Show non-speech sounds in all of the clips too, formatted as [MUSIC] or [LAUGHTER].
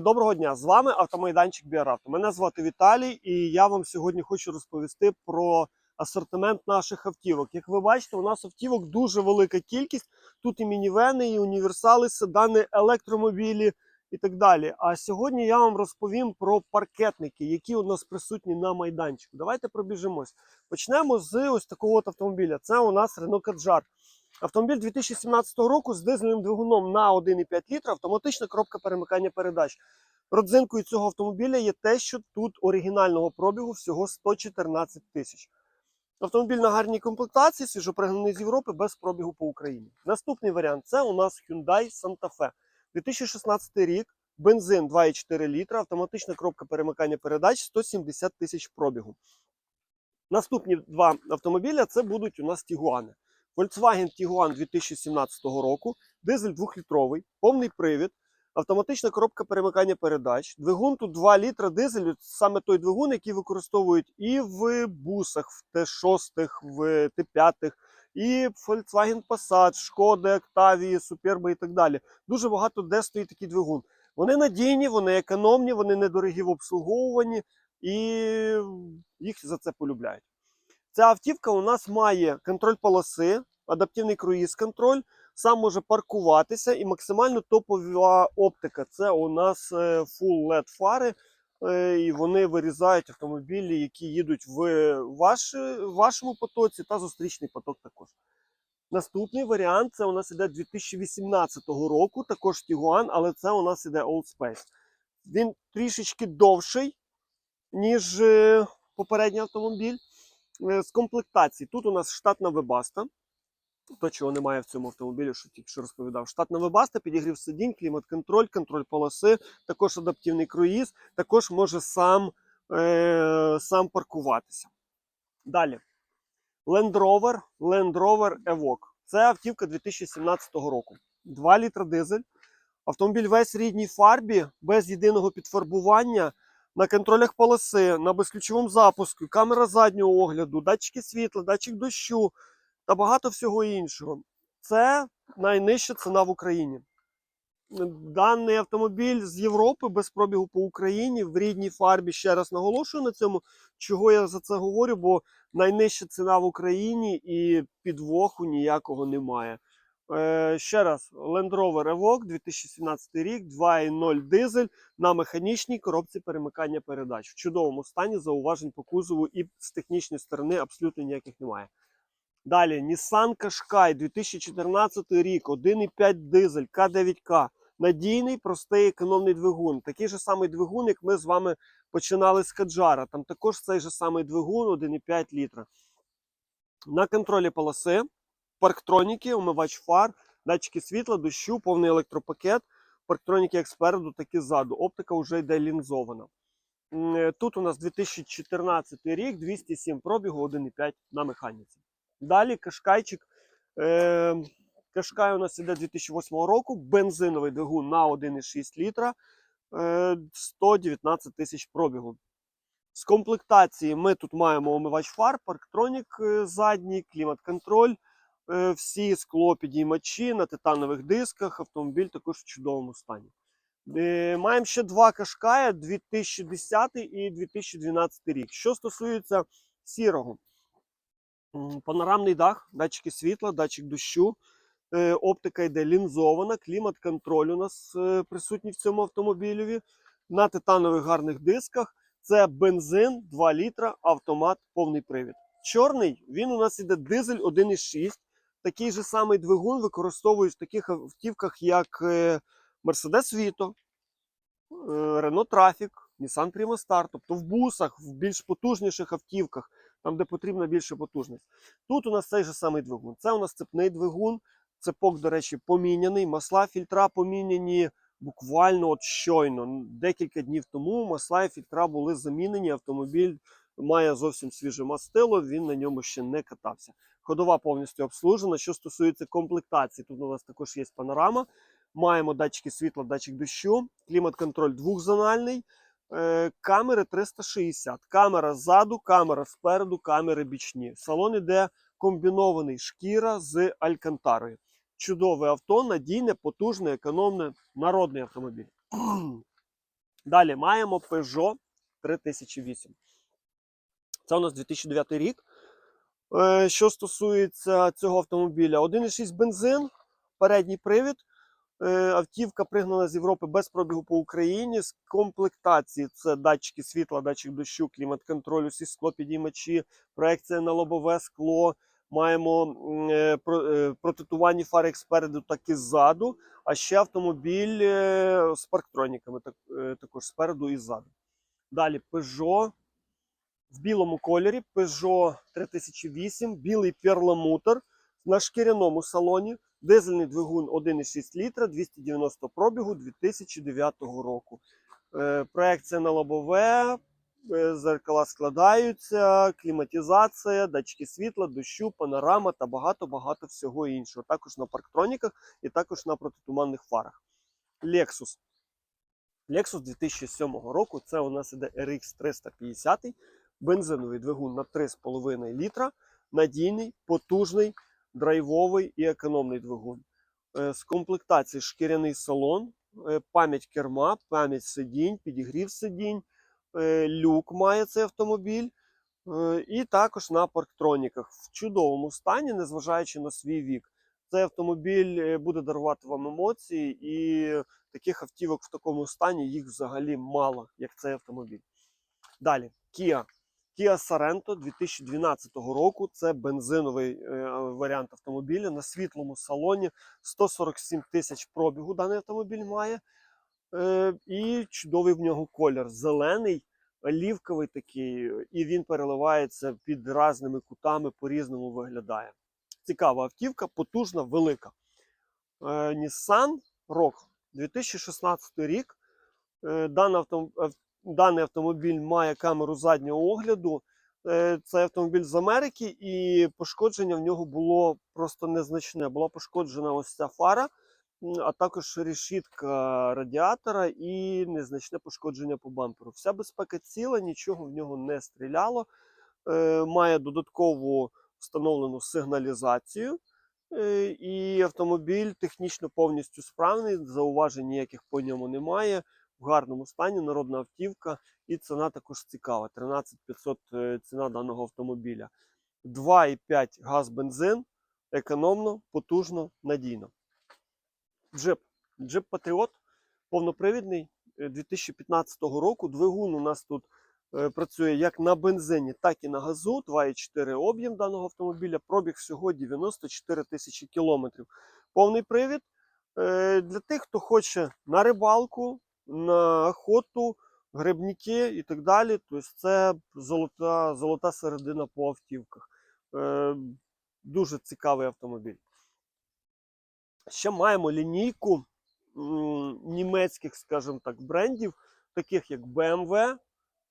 Доброго дня! З вами автомайданчик Біаравто. Мене звати Віталій, і я вам сьогодні хочу розповісти про асортимент наших автівок. Як ви бачите, у нас автівок дуже велика кількість. Тут і мінівени, і універсали, седани, електромобілі і так далі. А сьогодні я вам розповім про паркетники, які у нас присутні на майданчику. Давайте пробіжимось. Почнемо з ось такого от автомобіля. Це у нас Renault Kadjar. Автомобіль 2017 року з дизельним двигуном на 1,5 літра, автоматична коробка перемикання передач. Родзинкою цього автомобіля є те, що тут оригінального пробігу всього 114 тисяч. Автомобіль на гарній комплектації, свіжопригнаний з Європи без пробігу по Україні. Наступний варіант це у нас Hyundai Santa Fe. 2016 рік, бензин 2,4 літра, автоматична коробка перемикання передач 170 тисяч пробігу. Наступні два автомобіля це будуть у нас Тігуани. Volkswagen Tiguan 2017 року, дизель 2-літровий, повний привід, автоматична коробка перемикання передач. Двигун тут 2 літра дизелю, саме той двигун, який використовують і в бусах, в Т6, в Т5, і Volkswagen Passat, Шкоди, Octavia, Superba і так далі. Дуже багато де стоїть такий двигун. Вони надійні, вони економні, вони недорогі в обслуговуванні і їх за це полюбляють. Ця автівка у нас має контроль полоси, адаптивний круїз-контроль, сам може паркуватися і максимально топова оптика. Це у нас е, Full LED фари, е, і вони вирізають автомобілі, які їдуть в ваш, вашому потоці та зустрічний поток також. Наступний варіант це у нас іде 2018 року, також Tiguan, але це у нас іде Old Space. Він трішечки довший, ніж е, попередній автомобіль. Е, З комплектації тут у нас штатна вебаста. То, чого немає в цьому автомобілі, що тільки що розповідав. Штатна вебаста, підігрів сидінь, клімат-контроль, контроль полоси, також адаптивний круїз, також може сам, е, сам паркуватися. Далі. Land Rover, Land Rover Evoque. Це автівка 2017 року. 2 літра дизель. Автомобіль весь рідній фарбі, без єдиного підфарбування на контролях полоси, на безключовому запуску, камера заднього огляду, датчики світла, датчик дощу та багато всього іншого. Це найнижча ціна в Україні. Даний автомобіль з Європи без пробігу по Україні в рідній фарбі. Ще раз наголошую на цьому, чого я за це говорю, бо найнижча ціна в Україні і підвоху ніякого немає. Е, ще раз, Land Rover Evoque 2017 рік, 2.0 дизель на механічній коробці перемикання передач. В чудовому стані зауважень по кузову і з технічної сторони абсолютно ніяких немає. Далі Nissan Qashqai 2014 рік, 1,5 дизель К9К. Надійний, простий, економний двигун. Такий же самий двигун, як ми з вами починали з Каджара. Там також цей же самий двигун 1,5 літра. На контролі полоси, парктроніки, умивач фар, датчики світла, дощу, повний електропакет. Парктроніки як спереду, так і ззаду. Оптика вже йде лінзована. Е, Тут у нас 2014 рік, 207 пробігу, 1,5 на механіці. Далі кашкайчик. Е, Кашкай у нас іде 2008 року, бензиновий двигун на 1,6 літра, е, 119 тисяч пробігу. З комплектації ми тут маємо омивач фар, парктронік е, задній, клімат-контроль, е, всі склопідіймачі на титанових дисках. Автомобіль також в чудовому стані. Е, Маємо ще два кашкая 2010 і 2012 рік. Що стосується сірого, панорамний дах, датчики світла, датчик дощу. Е, Оптика йде лінзована, клімат-контроль у нас е, присутній в цьому автомобілі. На титанових гарних дисках. Це бензин 2 літра, автомат, повний привід. Чорний він у нас іде дизель 1,6. Такий же самий двигун використовують в таких автівках, як е, Mercedes Vito, Renault Trafic, Nissan Prima Star, тобто в бусах, в більш потужніших автівках, там, де потрібна більша потужність. Тут у нас цей же самий двигун. Це у нас цепний двигун. Цепок, до речі, поміняний. Масла, фільтра поміняні буквально от щойно. Декілька днів тому масла і фільтра були замінені. Автомобіль має зовсім свіже мастило, він на ньому ще не катався. Ходова повністю обслужена. Що стосується комплектації, тут у нас також є панорама. Маємо датчики світла, датчик дощу, клімат-контроль двохзональний. Е, Камери 360. Камера ззаду, камера спереду, камери бічні. Салон іде комбінований шкіра з алькантарою. Чудове авто, надійне, потужне, економне, народний автомобіль. [CLEARS THROAT] Далі маємо Peugeot 3008. Це у нас 2009 рік. Е, Що стосується цього автомобіля, 1,6 бензин, передній привід. Е, Автівка пригнана з Європи без пробігу по Україні. З комплектації це датчики світла, датчик дощу, клімат-контроль, усі склопідіймачі, проекція на лобове скло. Маємо е, е, протитувальні фари спереду, так і ззаду. А ще автомобіль з парктроніками, так, також спереду і ззаду. Далі Peugeot в білому кольорі, Peugeot 3008, білий перламутр на шкіряному салоні. Дизельний двигун 1,6 літра, 290 пробігу 2009 року. Е, проекція на лобове, е, зеркала складаються, кліматизація, датчики світла, дощу, панорама та багато-багато всього іншого. Також на парктроніках і також на протитуманних фарах. Lexus. Lexus 2007 року. Це у нас іде RX 350, бензиновий двигун на 3,5 літра, надійний, потужний, драйвовий і економний двигун. Е, З комплектації шкіряний салон, е, пам'ять керма, пам'ять сидінь, підігрів сидінь, е, люк має цей автомобіль. І також на парктроніках в чудовому стані, незважаючи на свій вік. Цей автомобіль буде дарувати вам емоції, і таких автівок в такому стані їх взагалі мало, як цей автомобіль. Далі, Kia. Kia Sorento 2012 року. Це бензиновий е, варіант автомобіля на світлому салоні. 147 тисяч пробігу даний автомобіль має. Е, і чудовий в нього колір. Зелений, олівковий такий, і він переливається під різними кутами, по-різному виглядає. Цікава автівка, потужна, велика. Е, Nissan Rogue 2016 рік. Е, Даний, авто, ав- даний автомобіль має камеру заднього огляду. Е, Це автомобіль з Америки, і пошкодження в нього було просто незначне. Була пошкоджена ось ця фара, а також решітка радіатора і незначне пошкодження по бамперу. Вся безпека ціла, нічого в нього не стріляло. Е, Має додаткову встановлену сигналізацію. Е, І автомобіль технічно повністю справний, зауважень ніяких по ньому немає. В гарному стані, народна автівка, і ціна також цікава. 13 500 е, ціна даного автомобіля. 2,5 газ бензин, економно, потужно, надійно. Джип. Джип Патріот повнопривідний е, 2015 року. Двигун у нас тут е, працює як на бензині, так і на газу. 2,4 об'єм даного автомобіля. Пробіг всього 94 тисячі кілометрів. Повний привід е, для тих, хто хоче на рибалку, на охоту, грибники і так далі. Тобто це золота, золота середина по автівках. Е, Дуже цікавий автомобіль. Ще маємо лінійку німецьких, скажімо так, брендів, таких як BMW.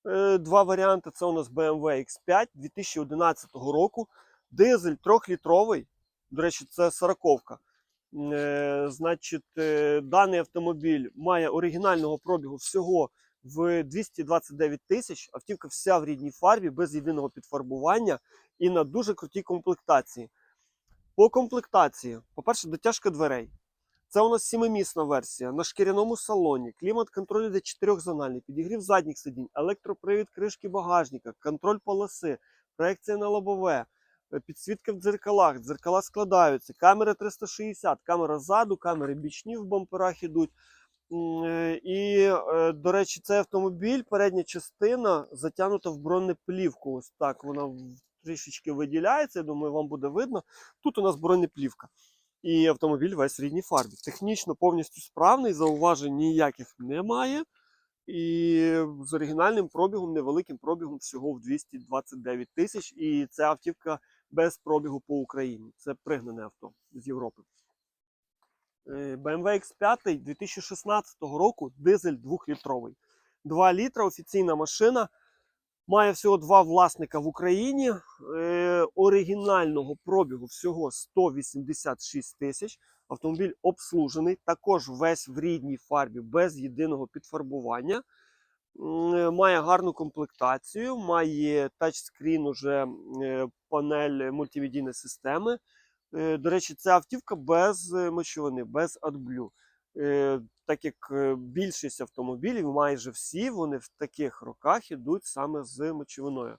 Е, Два варіанти. Це у нас BMW X5 2011 року. Дизель 3-літровий. До речі, це сороковка. Е, Значить, е, даний автомобіль має оригінального пробігу всього в 229 тисяч. Автівка вся в рідній фарбі, без єдиного підфарбування і на дуже крутій комплектації. По комплектації, по-перше, дотяжка дверей. Це у нас сімимісна версія на шкіряному салоні, клімат-контроль іде чотирьохзональний, підігрів задніх сидінь, електропривід кришки багажника, контроль полоси, проекція на лобове, е, підсвітка в дзеркалах, дзеркала складаються, камери 360, камера ззаду, камери бічні в бамперах ідуть. Е, І, е, до речі, цей автомобіль, передня частина затягнута в бронеплівку. Ось так вона трішечки виділяється. Я думаю, вам буде видно. Тут у нас бронеплівка. І автомобіль весь в рідній фарбі. Технічно повністю справний, зауважень ніяких немає. І з оригінальним пробігом, невеликим пробігом, всього в 229 тисяч. І це автівка без пробігу по Україні. Це пригнане авто з Європи. Е, BMW X5 2016 року, дизель 2-літровий. 2 літра, офіційна машина. Має всього два власника в Україні. Е, оригінального пробігу всього 186 тисяч. Автомобіль обслужений, також весь в рідній фарбі, без єдиного підфарбування. Е, Має гарну комплектацію, має тачскрін, уже е, панель мультимедійної системи. Е, До речі, це автівка без мочовини, без AdBlue. Так як більшість автомобілів, майже всі, вони в таких роках ідуть саме з мочовиною.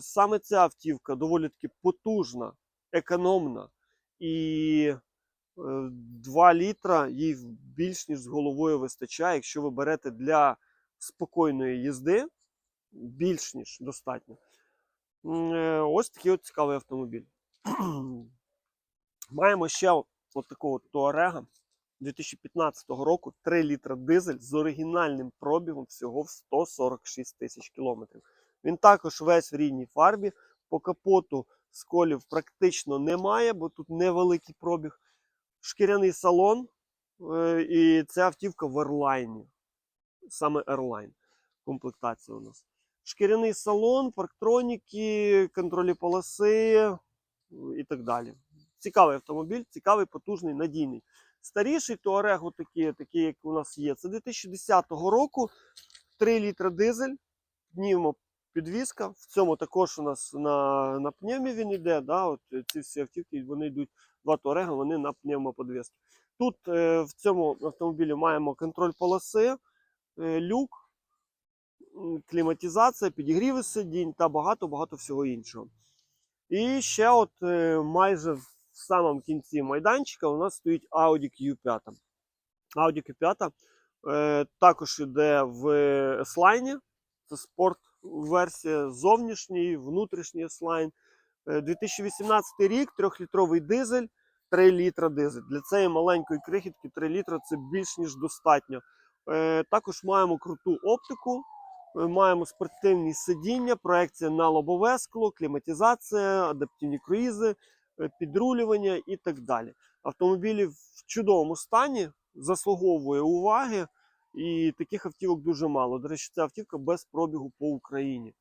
Саме ця автівка доволі таки потужна, економна і 2 літра їй більш ніж з головою вистачає. Якщо ви берете для спокійної їзди, більш ніж достатньо. Е, Ось такий от цікавий автомобіль. [CLEARS THROAT] Маємо ще от такого Туарега 2015 року 3 літра дизель з оригінальним пробігом всього в 146 тисяч кілометрів. Він також весь в рідній фарбі. По капоту сколів практично немає, бо тут невеликий пробіг. Шкіряний салон. е, І це автівка в Airline. Саме Airline комплектація у нас. Шкіряний салон, парктроніки, контролі полоси і так далі. Цікавий автомобіль, цікавий, потужний, надійний. Старіший Туарег, такий, такий, як у нас є, це 2010 року. 3 літра дизель, пневмо підвізка. В цьому також у нас на, на пневмі він йде. Да? От ці всі автівки вони йдуть, два Туарега, вони на пневмоподвізки. Тут е, в цьому автомобілі маємо контроль полоси, люк, м, кліматизація, підігріви сидінь та багато-багато всього іншого. І ще от е, майже в самому кінці майданчика у нас стоїть Audi Q5. Audi Q5 е, також йде в S-Line. Це спорт версія зовнішній, внутрішній S-Line. Е, 2018 рік, 3-літровий дизель, 3 літра дизель. Для цієї маленької крихітки 3 літра це більш ніж достатньо. Е, Також маємо круту оптику, е, маємо спортивні сидіння, проекція на лобове скло, кліматизація, адаптивні круїзи, е, підрулювання і так далі. Автомобілі в чудовому стані, заслуговує уваги, і таких автівок дуже мало. До речі, це автівка без пробігу по Україні.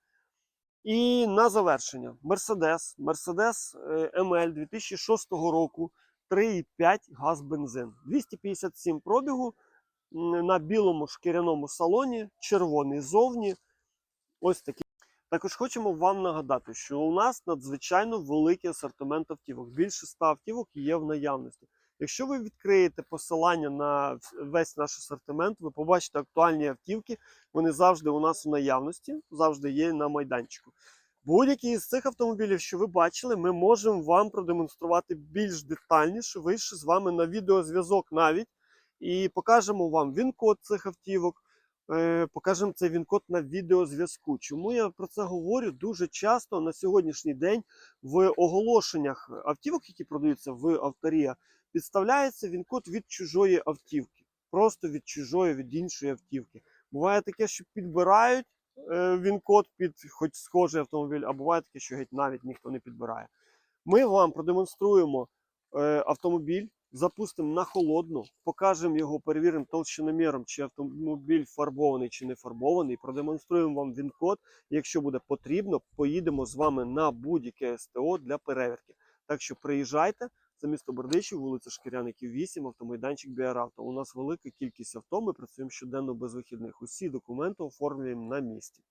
І на завершення Mercedes е, ML 2006 року 3,5 газ бензин. 257 пробігу на білому шкіряному салоні, червоний зовні. Ось такі. Також хочемо вам нагадати, що у нас надзвичайно великий асортимент автівок. Більше 100 автівок є в наявності. Якщо ви відкриєте посилання на весь наш асортимент, ви побачите актуальні автівки. Вони завжди у нас у наявності, завжди є на майданчику. Будь-який з цих автомобілів, що ви бачили, ми можемо вам продемонструвати більш детальніше, вийшли з вами на відеозв'язок навіть, і покажемо вам він-код цих автівок, е, покажемо цей він-код на відеозв'язку. Чому я про це говорю? Дуже часто на сьогоднішній день в оголошеннях автівок, які продаються в авторія, підставляється він-код від чужої автівки. Просто від чужої, від іншої автівки. Буває таке, що підбирають е, він-код під хоч схожий автомобіль, а буває таке, що геть навіть ніхто не підбирає. Ми вам продемонструємо е, автомобіль, запустимо на холодну, покажемо його, перевіримо толщиноміром, чи автомобіль фарбований чи не фарбований. Продемонструємо вам він-код. Якщо буде потрібно, поїдемо з вами на будь-яке СТО для перевірки. Так що приїжджайте. Це місто Бердичів, вулиця Шкіряників 8, автомайданчик Біаравто. У нас велика кількість авто. Ми працюємо щоденно без вихідних. Усі документи оформлюємо на місці.